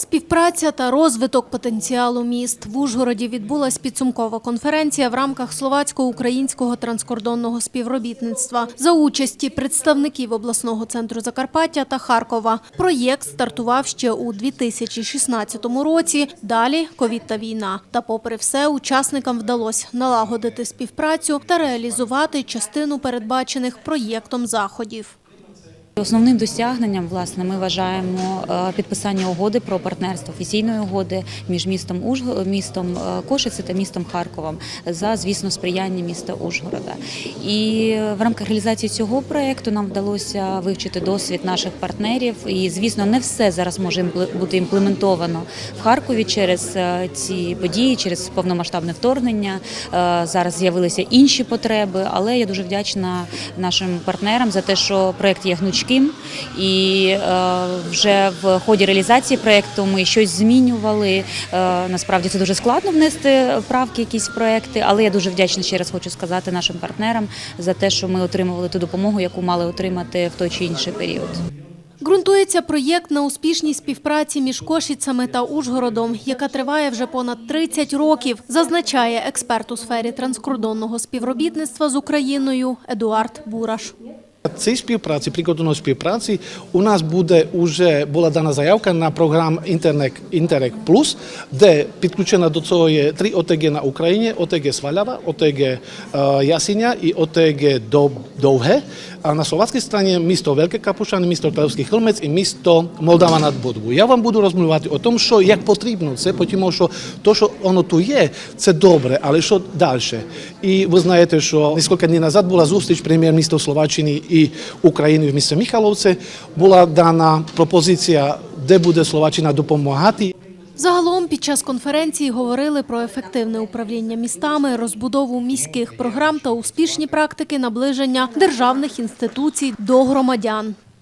Співпраця та розвиток потенціалу міст в Ужгороді відбулась підсумкова конференція в рамках словацько-українського транскордонного співробітництва за участі представників обласного центру Закарпаття та Харкова. Проєкт стартував ще у 2016 році. Далі ковід та війна. Та, попри все, учасникам вдалося налагодити співпрацю та реалізувати частину передбачених проєктом заходів. Основним досягненням власне ми вважаємо е, підписання угоди про партнерство офіційної угоди між містом Ужго- містом е, Кошице та містом Харковом за звісно сприяння міста Ужгорода. І в рамках реалізації цього проекту нам вдалося вивчити досвід наших партнерів. І звісно, не все зараз може бути імплементовано в Харкові через е, ці події, через повномасштабне вторгнення. Зараз з'явилися інші потреби, але я дуже вдячна нашим партнерам за те, що проект є гнучким, і е, вже в ході реалізації проекту ми щось змінювали. Е, Насправді це дуже складно внести правки, якісь проекти, але я дуже вдячна ще раз хочу сказати нашим партнерам за те, що ми отримували ту допомогу, яку мали отримати в той чи інший період. Ґрунтується проєкт на успішній співпраці між Кошицями та Ужгородом, яка триває вже понад 30 років, зазначає експерт у сфері транскордонного співробітництва з Україною Едуард Бураш. Цій співпраці, прикладної співпраці, у нас буде уже була дана заявка на програм Interreg, Interreg Plus, де підключена до цього є три ОТГ на Україні: ОТГ Свалява, ОТГ Ясіня і ОТГ Дов- Довге. А на словацькій стороні місто Велике Капушани, місто Певський Хилмець і місто Молдава над Бодву. Я вам буду розмовляти о тому, що як потрібно це, тому що то, що воно тут є, це добре, але що далі? І ви знаєте, що кілька днів назад була зустріч прем'єр-міністра Словаччини і України в місті Міхаловце Була дана пропозиція, де буде Словаччина допомагати. Загалом під час конференції говорили про ефективне управління містами, розбудову міських програм та успішні практики наближення державних інституцій до громадян.